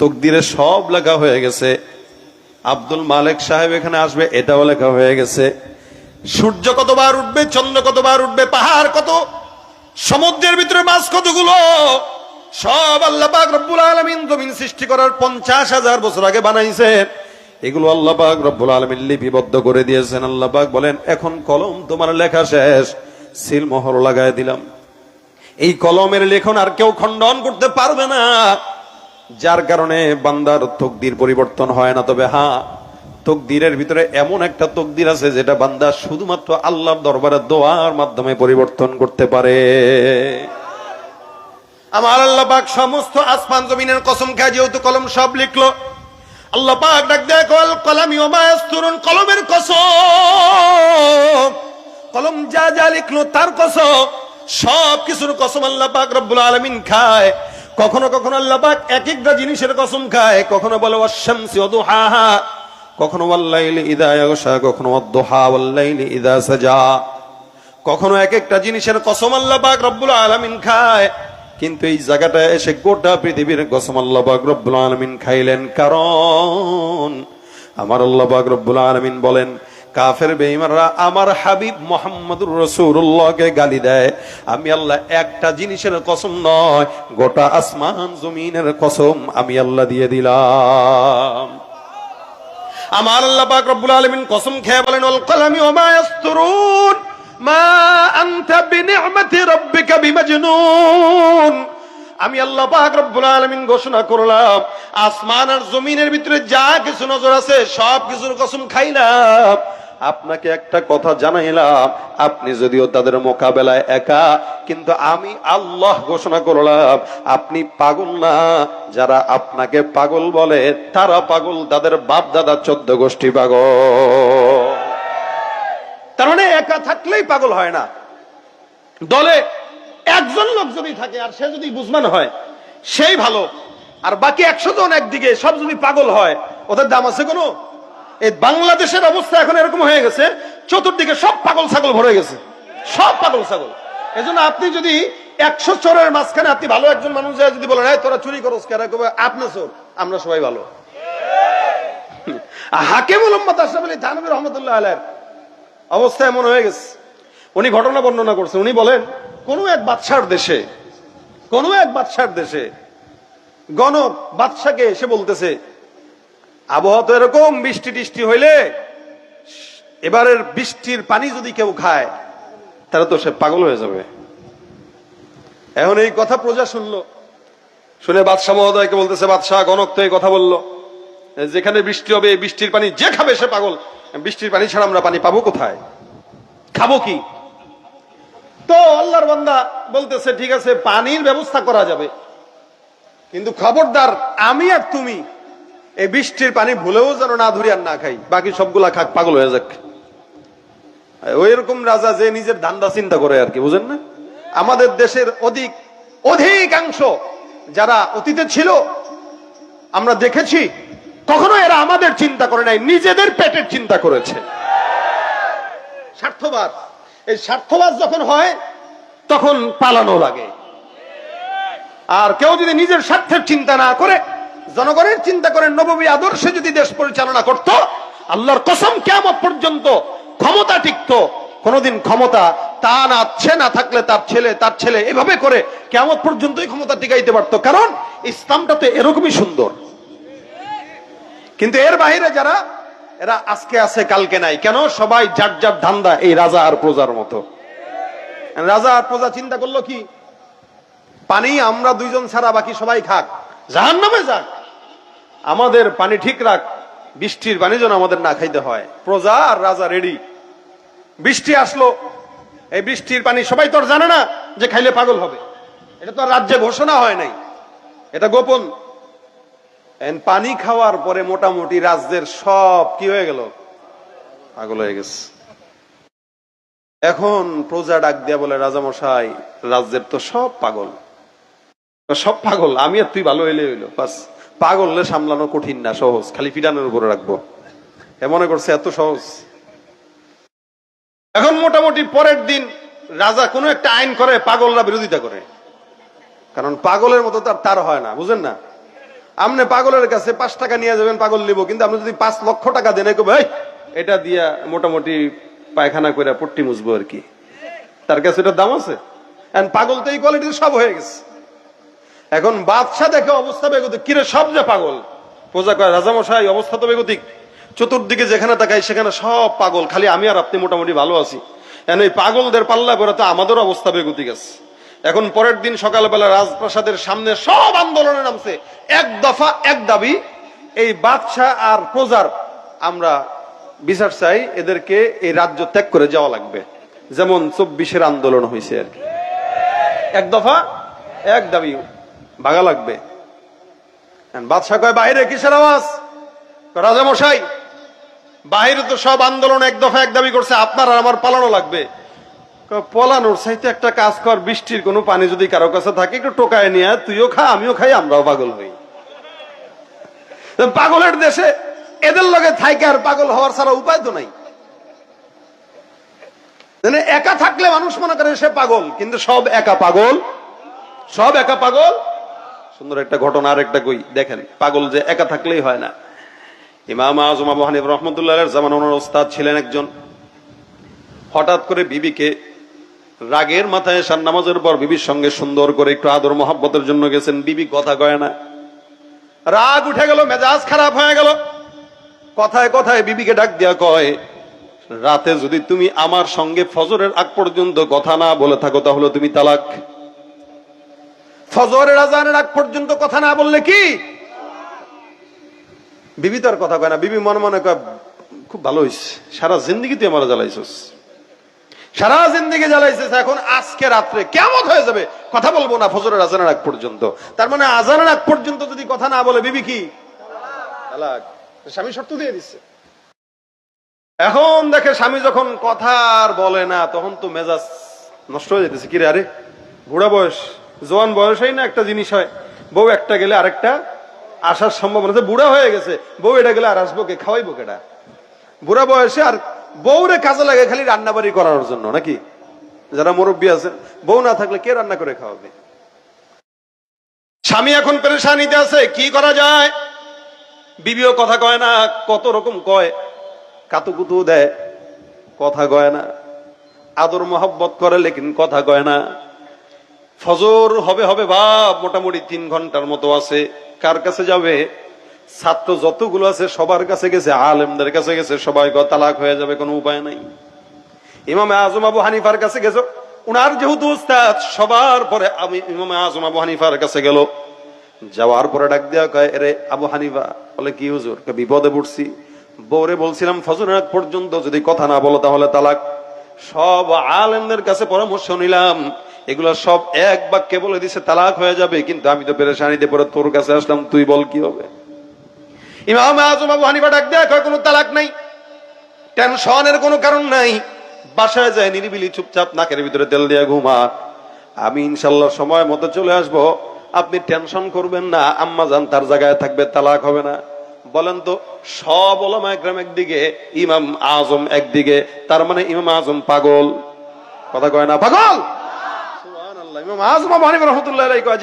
তকদিরে সব লেখা হয়ে গেছে। আব্দুল মালিক সাহেব এখানে আসবে, এটাও লেখা হয়ে গেছে। সূর্য কতবার উঠবে, চন্দ্র কতবার উঠবে, পাহাড় কত, সমুদ্রের ভিতরে মাছ কতগুলো, সব আল্লাহ পাক রব্বুল আলমিন জমিন সৃষ্টি করার পঞ্চাশ হাজার বছর আগে বানাইছেন এগুলো আল্লাহ পাক রব্বুল আলমিন লিপিবদ্ধ করে দিয়েছেন। আল্লাহ পাক বলেন, এখন কলম তোমার লেখা শেষ, সিল মোহর লাগায় দিলাম। এই কলমের লেখন আর কেউ খণ্ডন করতে পারবে না। যার কারণে বান্দার তকদির পরিবর্তন হয় না, তবে হ্যাঁ তকদিরের ভিতরে এমন একটা তকদির আছে যেটা বান্দা শুধুমাত্র আল্লাহর দরবারে দোয়ার মাধ্যমে পরিবর্তন করতে পারে। আমার আল্লাহ পাক সমস্ত আসমান জমিনের কসম খায়, যেহেতু কলম সব লিখলো। আল্লাহ পাক ডাক কল কলামি ওমায়াস্তুরুন কলমের কসম। কলম যা যা লিখলো তার কসম। সব কিছুর কসম আল্লাহ পাক রব্বুল আলামিন খায়। কখনো কখনো আল্লাহ পাক এক একটা জিনিসের কসম খায়। কখনো বলে ওয়াশামসি ওয়াদুহাহা কখনো, ওয়াল্লাইলি ইদা ইয়াগশা কখনো ওয়াদুহা ওয়াল্লাইলি ইদা সাজা। কখনো এক একটা জিনিসের কসম আল্লাহ পাক রব্বুল আলামিন খায়। কিন্তু এই জায়গাটা এসে গোটা পৃথিবীর কসম আল্লাহ পাক রব্বুল আলামিন খাইলেন। কারণ, আমার আল্লাহ পাক রব্বুল আলামিন বলেন কাফের বেঈমানরা আমার হাবিব মোহাম্মদুর রসুল্লাহকে গালি দেয়। আমি আল্লাহ একটা জিনিসের কসম নয়, গোটা আসমান জমিনের কসম আমি আল্লাহ দিয়ে দিলাম। আমার আল্লাহ পাক রব্বুল আলামিন কসম খেয়ে বলেন আল কলামি মা ইয়াসতুরুন, মা আনতা বিনি'মাতি রাব্বিকা বিমাজনুন। আমি আল্লাহ পাক রব্বুল আলামিন ঘোষণা করলাম, আসমান আর জমিনের ভিতরে যা কিছু নজর আছে সব কিছুর কসম খাইলাম। আপনাকে একটা কথা জানাইলাম, আপনি যদিও তাদের মোকাবেলায় একা, কিন্তু আমি আল্লাহ ঘোষণা করলাম, আপনি পাগল না। যারা আপনাকে পাগল বলে, তারা পাগল, তাদের বাপ দাদা চোদ্দ গোষ্ঠী পাগল। তার মানে একা থাকলেই পাগল হয় না। দলে একজন লোক যদি থাকে, আর সে যদি বুঝমান হয়, সেই ভালো। আর বাকি একশো জন একদিকে, সব যদি পাগল হয়, ওদের দাম আছে কোনো? এই বাংলাদেশের অবস্থা এখন এরকম হয়ে গেছে চতুর্দিকে সব পাগল ছাগল ভরে গেছে। সব পাগল ছাগল। এজন্য আপনি যদি একশো চোরের মাঝখানে আপনি ভালো একজন মানুষ যদি বলেন "এই, তোরা চুরি কেন? কবে আপনি চোর আমরা সবাই ভালো। অবস্থা এমন হয়ে গেছে। উনি ঘটনা বর্ণনা করছেন উনি বলেন এক বাদশার দেশে এক দেশে বাদশাকে এসে বলতেছে আবহাওয়া তো এরকম, বৃষ্টি টিষ্টি হইলে এবারের বৃষ্টির পানি যদি কেউ খায়, তাহলে তো সে পাগল হয়ে যাবে। এখন এই কথা প্রজা শুনলো। শুনে বাদশাহ মহোদয়কে বলতেছে, বাদশাহ, গণক তো এই কথা বলল। যেখানে বৃষ্টি হবে বৃষ্টির পানি যে খাবে সে পাগল। বৃষ্টির পানি ছাড়া আমরা পানি পাবো কোথায়? খাব কি? তো আল্লাহর বান্দা বলতেছে, ঠিক আছে, পানির ব্যবস্থা করা যাবে। কিন্তু খবরদার আমি আর তুমি এই বৃষ্টির পানি ভুলেও যেন না ধরি আর না খাই। বাকি সবগুলা খাক, পাগল হয়ে যাক। ওই রকম রাজা যে নিজের ধান্দা চিন্তা করে আর কি, বুঝেন না? আমাদের দেশের অধিক, অধিকাংশ যারা অতীতে ছিল, আমরা দেখেছি, কখনো এরা আমাদের চিন্তা করে নাই, নিজেদের পেটের চিন্তা করেছে। স্বার্থবাদ। এই স্বার্থবাদ যখন হয়, তখন পালানো লাগে। আর কেউ যদি নিজের স্বার্থের চিন্তা না করে জনগণের চিন্তা করে নবমী আদর্শে যদি দেশ পরিচালনা করত, আল্লাহর কসম কেমন পর্যন্ত ক্ষমতা টিকত। কোনদিন ক্ষমতা তা না আছে না থাকলে তার ছেলে তার ছেলে এভাবে করে কেমন পর্যন্তই ক্ষমতা টিকাইতে পারত। কারণ ইসলামটা তো এরকমই সুন্দর। কিন্তু এর বাইরে যারা, এরা আজকে আছে, কালকে নাই। কেন? সবাই যার যার ধান্দা, এই রাজা আর প্রজার মতো। রাজা আর প্রজা চিন্তা করল কি? পানি আমরা দুইজন ছাড়া বাকি সবাই খাক জাহান নামে যাক। আমাদের পানি ঠিক রাখ, বৃষ্টির পানি যেন আমাদের না খাইতে হয়। প্রজা আর রাজা রেডি। বৃষ্টি আসলো, এই বৃষ্টির পানি সবাই তো আর জানে না যে খাইলে পাগল হবে। এটা তো রাজ্যে ঘোষণা হয় নাই। এটা গোপন। পানি খাওয়ার পরে মোটামুটি রাজ্যের সব কি হয়ে গেল? পাগল হয়ে গেছে। এখন প্রজা ডাক দিয়া বলে, রাজামশাই, রাজ্যের তো সব পাগল। সব পাগল, আমি আর তুই ভালো এলে হইল, বাস। পাগললে সামলানো কঠিন না, সহজ। খালি পিডানোর উপরে রাখব। মনে করছে এত সহজ। এখন মোটামুটি পরের দিন রাজা কোনো একটা আইন করে, পাগলরা বিরোধিতা করে। কারণ পাগলের মতো তার তার হয় না, বুঝেন না? আপনি পাগলের কাছে পাঁচ টাকা নিয়ে যাবেন, পাগল নিব। কিন্তু আপনি যদি পাঁচ লক্ষ টাকা দেন ভাই এটা দিয়া মোটামুটি পায়খানা করে পট্টি মুছবো আর কি। তার কাছে এটার দাম আছে? পাগল তো এই কোয়ালিটির সব হয়ে গেছে। এখন বাদশাহ দেখে অবস্থা বেগতিক। কিরে সব যে পাগল? পূজা করে রাজামশাই, অবস্থা তো বেগতিক। চতুর্দিকে যেখানে তাকাই, সেখানে সব পাগল। খালি আমি আর আপনি মোটামুটি ভালো আছি। এখন এই পাগলদের পাল্লা পরে তো আমাদেরও অবস্থা বেগতিক আছে। এখন পরের দিন সকালবেলা রাজপ্রাসাদের সামনে সব আন্দোলনে নামছে। এক দফা, এক দাবি, এই বাদশাহ আর প্রজার আমরা বিচার চাই, এদেরকে এই রাজ্য ত্যাগ করে যাওয়া লাগবে। যেমন চব্বিশের আন্দোলন হয়েছে আর কি। এক দফা, এক দাবি। ভাগা লাগবে। বাদশাহ কয় বাইরে কিসের আওয়াজ? রাজা মশাই, বাহিরে তো সব আন্দোলন এক দফা এক দাবি করছে, আপনার আর আমার পালানো লাগবে। পলানোর চাইতে একটা কাজ কর, বৃষ্টির কোনো পানি যদি কারও কাছে থাকে, একটু টোকায় নিয়ে তুইও খা, আমিও খাই, আমরাও পাগল হই। পাগলের দেশে এদের লগে থাইকে আর পাগল হওয়ার ছাড়া উপায় তো নাই। একা থাকলে মানুষ মনে করে সে পাগল, কিন্তু সব একা পাগল, সব একা পাগল সুন্দর একটা ঘটনা আর একটা কই? দেখেন, পাগল যে একা থাকলেই হয় না। ইমাম আজম আবু হানিফ রহমতুল্লাহ জামান ওনার ওস্তাদ ছিলেন একজন। হঠাৎ করে বিবিকে রাগের মাথায় সার নামাজের পর বিবির সঙ্গে সুন্দর করে একটু আদর মহব্বতের জন্য গেছেন। বিবি কথা কয় না। রাগ উঠে গেল, মেজাজ খারাপ হয়ে গেল। কথায় কথায় বিবিকে ডাক দিয়া কয়, রাতে যদি তুমি আমার সঙ্গে ফজরের আগ পর্যন্ত কথা না বলে থাকো, তাহলে তুমি তালাক ফজরের আজানের আগ পর্যন্ত কথা না বললে কি? বিবি তার কথা কয় না, বিবি মনে মনে কয়, খুব ভালো হইস সারা জিন্দগি তুই আমার জ্বালাইছিস। সারা জিন্দগি জ্বালাইছিস, এখন আজকে রাত্রে কেমন হয়ে যাবে, কথা বলব না ফজরের আজানের আগ পর্যন্ত। তার মানে আজানের আগ পর্যন্ত যদি কথা না বলে, বিবি কি? স্বামী শর্ত দিয়ে দিচ্ছে এখন দেখে স্বামী যখন কথা আর বলে না, তখন তো মেজাজ নষ্ট হয়ে যেতেছে। কিরে আরে, বুড়া বয়স। জোয়ান বয়সেই না একটা জিনিস হয়, বউ একটা গেলে আরেকটা আসার সম্ভাবনা আছে, বুড়া হয়ে গেছে, বউ এটা গেলে আর আসব কে, খাওয়াইবো কেটা বুড়া বয়সে আর বউরে কাজে লাগে খালি রান্না বাড়ি করার জন্য, নাকি? যারা মুরব্বী আছেন বউ না থাকলে কে রান্না করে খাওয়াবে? স্বামী এখন পেরেশানিতে আছে, কি করা যায়? বিবিও কথা কয় না, কত রকম কয় কাতুকুতু দেয়, কথা কয় না। আদর মহব্বত করে, লেকিন কথা কয় না। ফজর হবে হবে ভাব মোটামুটি তিন ঘণ্টার মতো আছে। কার কাছে যাবে? ছাত্র যতগুলো আছে, সবার কাছে গেছে, আলেমদের কাছে গেছে, সবাই তালাক হয়ে যাবে, কোনো উপায় নাই। ইমামে আজম আবু হানিফার কাছে গেছো? উনার যেহেতু সবার পরে আমি ইমামে আজম আবু হানিফার কাছে গেল। যাওয়ার পরে ডাক দেওয়া কয়, এরে আবু হানিফা, বলে, কি হুজুর বিপদে পড়ছি? বউরে বলছিলাম, ফজরের আগ পর্যন্ত যদি কথা না বলো তাহলে তালাক। সব আলেমদের কাছে পরামর্শ নিলাম। এগুলো সব এক বাক্যে বলে দিছে, তালাক হয়ে যাবে, কিন্তু আমি তো পেরেশানিতে পরে তোর কাছে আসলাম, তুই বল কি হবে? ইমাম আজম আবু হানিফা ডাক কয়, কোনো তালাক নাই, টেনশনের কোনো কারণ নাই, বাসায় যায়, নিরিবিলি চুপচাপ নাকের ভিতরে তেল দিয়ে ঘুমা। আমি ইনশাল্লাহ সময় মতো চলে আসব, আপনি টেনশন করবেন না, আম্মা যান তার জায়গায় থাকবে, তালাক হবে না। বলেন তো, সব ওলামা একরাম একদিকে, ইমাম আজম একদিকে, তার মানে ইমাম আজম পাগল। কথা কয় না, পাগল? ইমাম আজম কয়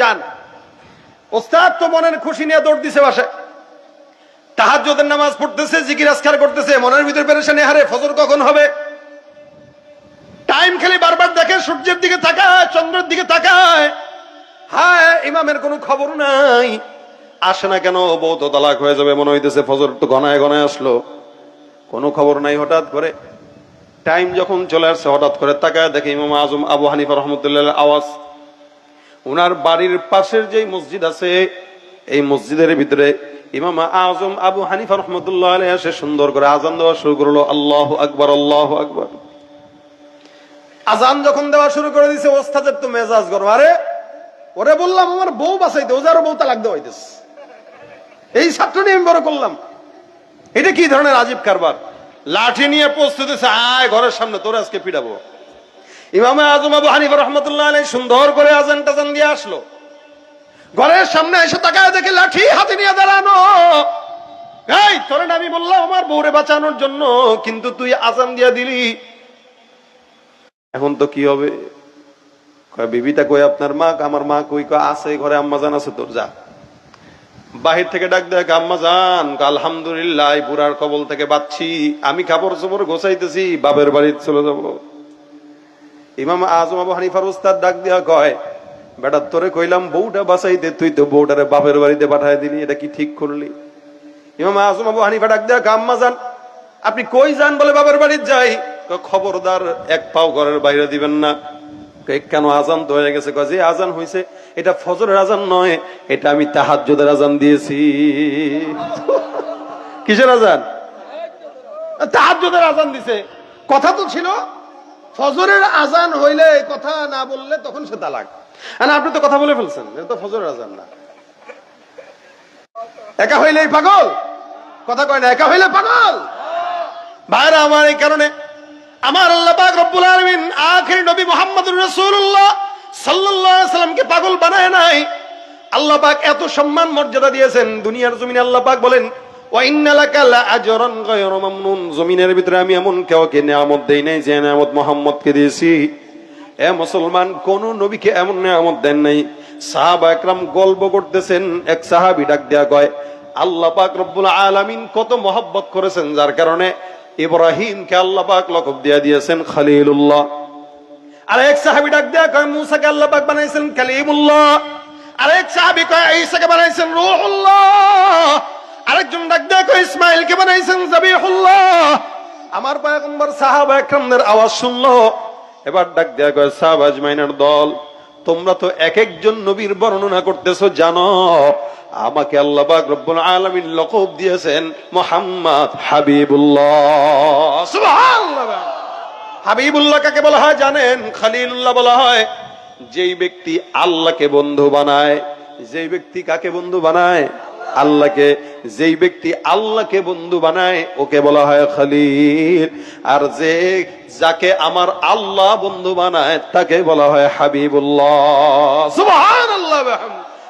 ওস্তাদ তো মনের খুশি নিয়ে দৌড় দিছে নামাজ পড়তেছে মনের ভিতরে হারে ফজর কখন হবে? টাইম বারবার দেখে, সূর্যের দিকে তাকায়, চন্দ্রের দিকে তাকায়। হায়, ইমামের কোনো খবর নাই। আসে না কেন তো তালাক হয়ে যাবে, মনে হইতেছে ফজর তো ঘনায় ঘনায় আসলো। কোনো খবর নাই হঠাৎ করে। টাইম যখন চলে আসছে, হঠাৎ করে তাকায় দেখে ইমাম আজম আবু হানিফা রহমতুল্লাহ আওয়াজ। উনার বাড়ির পাশের যে মসজিদ আছে, এই মসজিদের ভিতরে ইমাম আজম আবু হানিফা রহমতুল্লাহ এসে সুন্দর করে আজান দেওয়া শুরু করল, আল্লাহ আকবর আল্লাহ আকবর। আজান যখন দেওয়া শুরু করে দিছে, ওস্তাদের তো মেজাজ গরম। আরে, ওরে বললাম, আমার বউ বাঁচাইতে, ও যারও বউ তালাক দেওয়াইতেস এই ছাত্র নিয়ে আমি বড় করলাম। এটা কি ধরনের আজীব কারবার? লাঠি নিয়ে প্রস্তুত আয় ঘরের সামনে, তোর আজকে পিটাবো। ইমামে আজম আবু হানিফা রহমতুল্লাহ সুন্দর করে আজান টাজান দিয়ে আসলো। ঘরের সামনে এসে তাকায় দেখে লাঠি হাতে নিয়ে দাঁড়ানো। এই, তোরে না আমি বললাম আমার বউরে বাঁচানোর জন্য, কিন্তু তুই আজান দিয়া দিলি। এখন তো কি হবে? বিবিতা কই আপনার মা? আমার মা কই? কয়, আছে, ঘরে আম্মা জান আছে, তোর যা। বাহির থেকে ডাক দেখ আম্মা জান আলহামদুলিল্লাহ বুড়ার কবল থেকে বাচ্ছি। আমি কাপড় চোপড় গোছাইতেছি, বাপের বাড়ি চলে যাব। ইমাম আজম আবু হানিফার উস্তাদ ডাক দিয়া কয়, বেটা, তোরে কইলাম বউটা বাঁচাইতে তুই তো বউটারে বাপের বাড়িতে পাঠাই দিলি, এটা কি ঠিক করলি? ইমাম আজম আবু হানিফা ডাক দিয়া আম্মা যান, আপনি কই যান বলে বাপের বাড়ির যাই? খবরদার, এক পাও ঘরের বাইরে দিবেন না। কেন আজান তো হয়ে গেছে? যে আজান হয়েছে এটা ফজরের আজান নয়, এটা আমি তাহাজ্জুদের আজান দিয়েছি। কিসের আজান? তাহাজ্জুদের আজান দিছে। কথা তো ছিল ফজরের আজান হইলে কথা না বললে তখন সে তালাক। আপনি তো কথা বলে ফেলছেন, এটা তো ফজরের আজান না। একা হইলেই পাগল? কথা কয় না, একা হইলে পাগল? ভাইরা, আমার এই কারণে আমার আল্লাহ পাক রব্বুল আলামিন আখির নবী মুহাম্মদুর রাসূলুল্লাহ সাল্লাল্লাহু আলাইহি সাল্লামকে পাগল বানায় নাই। আল্লাহ পাক এত সম্মান মর্যাদা দিয়েছেন, দুনিয়ার জমিনে আল্লাহ পাক বলেন জমিনের ভিতরে আমি এমন কাউকে নিয়ামত দেই নাই যে নিয়ামত মুহাম্মদকে দিয়েছি। এ মুসলমান, কোন নবীকে এমন নিয়ামত দেন নাই। সাহাবা একরাম গল্প করতেছেন, এক সাহাবী ডাক দেয়া কয়, আল্লাহ পাক রব্বুল আলামিন কত মহব্বত করেছেন যার কারণে ইব্রাহিমকে আল্লাহ পাক লকব দিয়ে দিয়েছেন খলিলুল্লাহ। আর এক সাহাবী ডাক দেয়া কয়, মুসাকে আল্লাহ পাক বানাইছেন কালিমুল্লাহ আর এক সাহাবী কয়, ঈসাকে বানাইছেন রূহুল্লাহ। আরেকজন ডাক কয় ইসমাইলকে বানাইছেন আমার পয়গম্বর সাহাবা একরামদের আওয়াজ শুনলো। এবার ডাক দেয়া কয়, সাহাবা আজমাইনের দল, তোমরা তো এক একজন নবীর বর্ণনা করতেছো, জানো? আমাকে আল্লাহ আলামিন লকব দিয়েছেন মোহাম্মদ হাবিবুল্লাহ। হাবিবুল্লাহ কাকে বলা হয় জানেন? খালিলুল্লাহ বলা হয়, যেই ব্যক্তি আল্লাহকে বন্ধু বানায়, যেই ব্যক্তি কাকে বন্ধু বানায় আল্লাহকে, যেই ব্যক্তি আল্লাহকে বন্ধু বানায়, ওকে বলা হয় খালিল আর যে, যাকে আমার আল্লাহ বন্ধু বানায়, তাকে বলা হয় হাবিবুল্লাহ।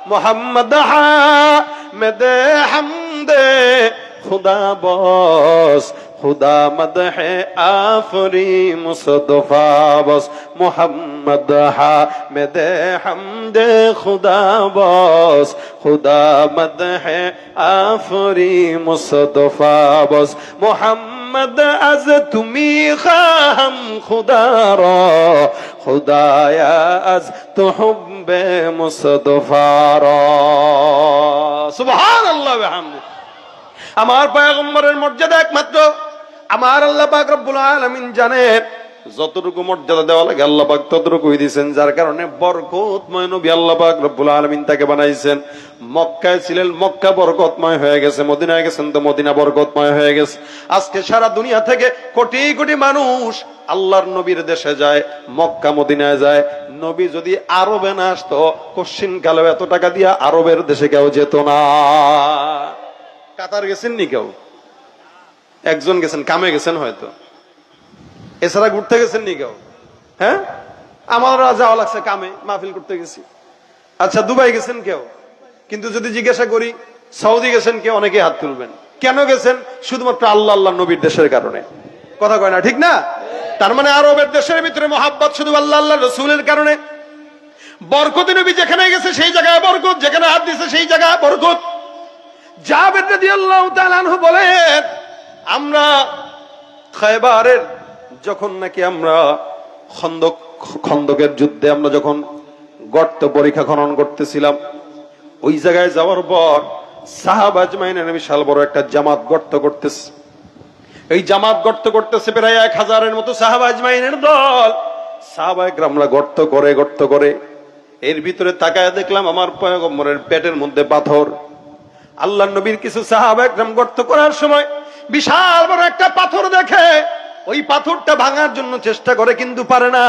মোহাম্মদ হামদে, খুদা, বস। খুদা মদহ আফরি মুসদফা বস মোহাম্মদ হামিদ হামদে খুদা বস খুদা মদহ আফরি মুসদফা বস মোহাম্মদ আজ তুমি খাম খুদা রা খুদায়া আজ তো হুব্বে মুসদফা রা সুবহানাল্লাহ ওয়া বিহামদিহি আমার পয়গম্বরের মর্যাদা একমাত্র আমার আল্লাহ পাক রব্বুল আলামিন জানেন যতটুকু মর্যাদা দেওয়া লাগে আল্লাহ পাক ততটুকুই দিয়েছেন, যার কারণে বরকতময় নবী আল্লাহ পাক রব্বুল আলামিন তাকে বানাইছেন। মক্কায় ছিলেন, মক্কা বরকতময় হয়ে গেছে, মদিনায় গেছেন তো মদিনা বরকতময় হয়ে গেছে। আজকে সারা দুনিয়া থেকে কোটি কোটি মানুষ আল্লাহর নবীর দেশে যায়, মক্কা মদিনায় যায়। নবী যদি আরবে না আসতো, কশ্চিন কালে এত টাকা দিয়া আরবের দেশে কেউ যেত না। কাতার গেছেন নি কেউ? একজন গেছেন, কামে গেছেন হয়তো। এছাড়া ঘুরতে গেছেন নি কেউ? হ্যাঁ? আমার যাওয়া লাগছে কামে, মাহফিল করতে গেছি। আচ্ছা দুবাই গেছেন কেউ? কিন্তু যদি জিজ্ঞাসা করি, সৌদি গেছেন কেউ অনেকে হাত তুলবেন। কেন গেছেন? শুধুমাত্র আল্লাহ আল্লাহ, নবীর দেশের কারণে। কথা কয় না, ঠিক না? তার মানে আরবের দেশের ভিতরে মহাব্বত শুধু আল্লাহ আল্লাহ, রসুলের কারণে। বরকত নবী যেখানে গেছে, সেই জায়গায় বরকত। যেখানে হাত দিছে সেই জায়গায় বরকত। রাদিয়াল্লাহু তাআলা আনহু বলেন আমরা খায়বারের যখন নাকি আমরা খন্দক, খন্দকের যুদ্ধে আমরা যখন গর্ত পরীক্ষা খনন করতেছিলাম, ওই জায়গায় যাওয়ার পর সাহাব আজমাইনের বিশাল বড় একটা জামাত গর্ত করতেছে। এই জামাত গর্ত করতেছে প্রায় এক হাজারের মতো সাহাব আজমাইনের দল। সাহাবায়ে আমরা গর্ত করে গর্ত করে। এর ভিতরে তাকায় দেখলাম আমার পয়গম্বরের পেটের মধ্যে পাথর। আল্লাহ নবীর কিছু সাহাবা একদম গর্ত করার সময় বিশাল বড় একটা পাথর দেখে ওই পাথরটা ভাঙার জন্য চেষ্টা করে, কিন্তু পারে না।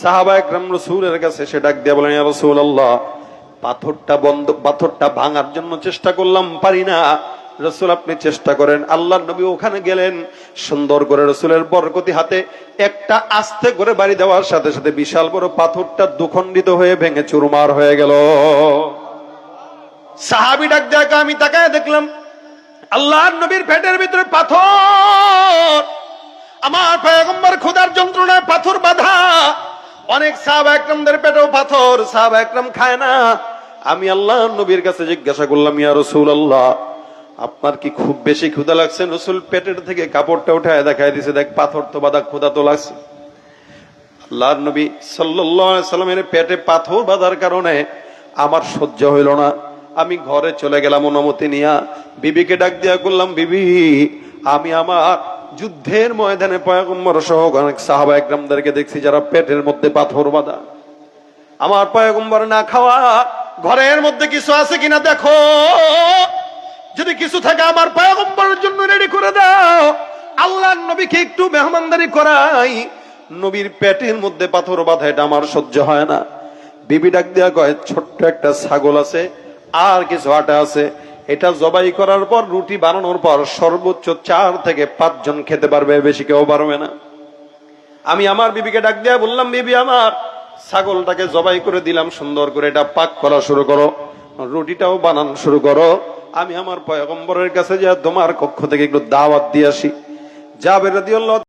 সাহাবা রসুলের কাছে সে ডাক দিয়ে বলেন রসুল আল্লাহ পাথরটা বন্ধ, পাথরটা ভাঙার জন্য চেষ্টা করলাম, পারি না। আপনি চেষ্টা করেন। আল্লাহ নবী ওখানে গেলেন, সুন্দর করে রসুলের বরকতি হাতে একটা আস্তে করে বাড়ি দেওয়ার সাথে সাথে বিশাল বড় পাথরটা দুখণ্ডিত হয়ে ভেঙে চুরমার হয়ে গেল। সাহাবি ডাক দেখা আমি তাকায় দেখলাম আল্লাহর নবীর পেটের ভিতরে পাথর। আমার পয়গম্বর খোদার যন্ত্রণায় পাথর বাঁধা। অনেক সাহাব একরমদের পেটেও পাথর, সাহাব একরম খায় না। আমি আল্লাহ নবীর কাছে জিজ্ঞাসা করলাম, ইয়া রসুল আল্লাহ আপনার কি খুব বেশি ক্ষুদা লাগছে? রসুল পেটের থেকে কাপড়টা উঠায় দেখায় দিছে, দেখ, পাথর তো বাধা ক্ষুদা তো লাগছে। আল্লাহর নবী সাল্লাল্লাহু সাল্লামের পেটে পাথর বাঁধার কারণে আমার সহ্য হইল না। আমি ঘরে চলে গেলাম অনুমতি নিয়া। বিবিকে ডাক দিয়া করলাম বিবি, আমি আমার যুদ্ধের ময়দানে পয়গম্বর সহ অনেক সাহাবা একরামদেরকে দেখছি যারা পেটের মধ্যে পাথর বাঁধা। আমার পয়গম্বর না খাওয়া, ঘরের মধ্যে কিছু আছে কিনা দেখো। যদি কিছু থাকে আমার পয়গম্বরের জন্য রেডি করে দাও। আল্লাহর নবীকে একটু মেহমানদারি করাই। নবীর পেটের মধ্যে পাথর বাঁধা, এটা আমার সহ্য হয় না। বিবি ডাক দেওয়া কয়, ছোট্ট একটা ছাগল আছে আর কিছু আটা আছে। এটা জবাই করার পর রুটি বানানোর পর সর্বোচ্চ চার থেকে পাঁচজন খেতে পারবে, বেশি কেউ পারবে না। আমি আমার বিবিকে ডাক দিয়া বললাম, বিবি আমার, ছাগলটাকে জবাই করে দিলাম, সুন্দর করে এটা পাক করা শুরু করো, রুটিটাও বানানো শুরু করো। আমি আমার পয়গম্বরের কাছে যা তোমার কক্ষ থেকে একটু দাওয়াত দিয়ে আসি। যা রাদিয়াল্লাহু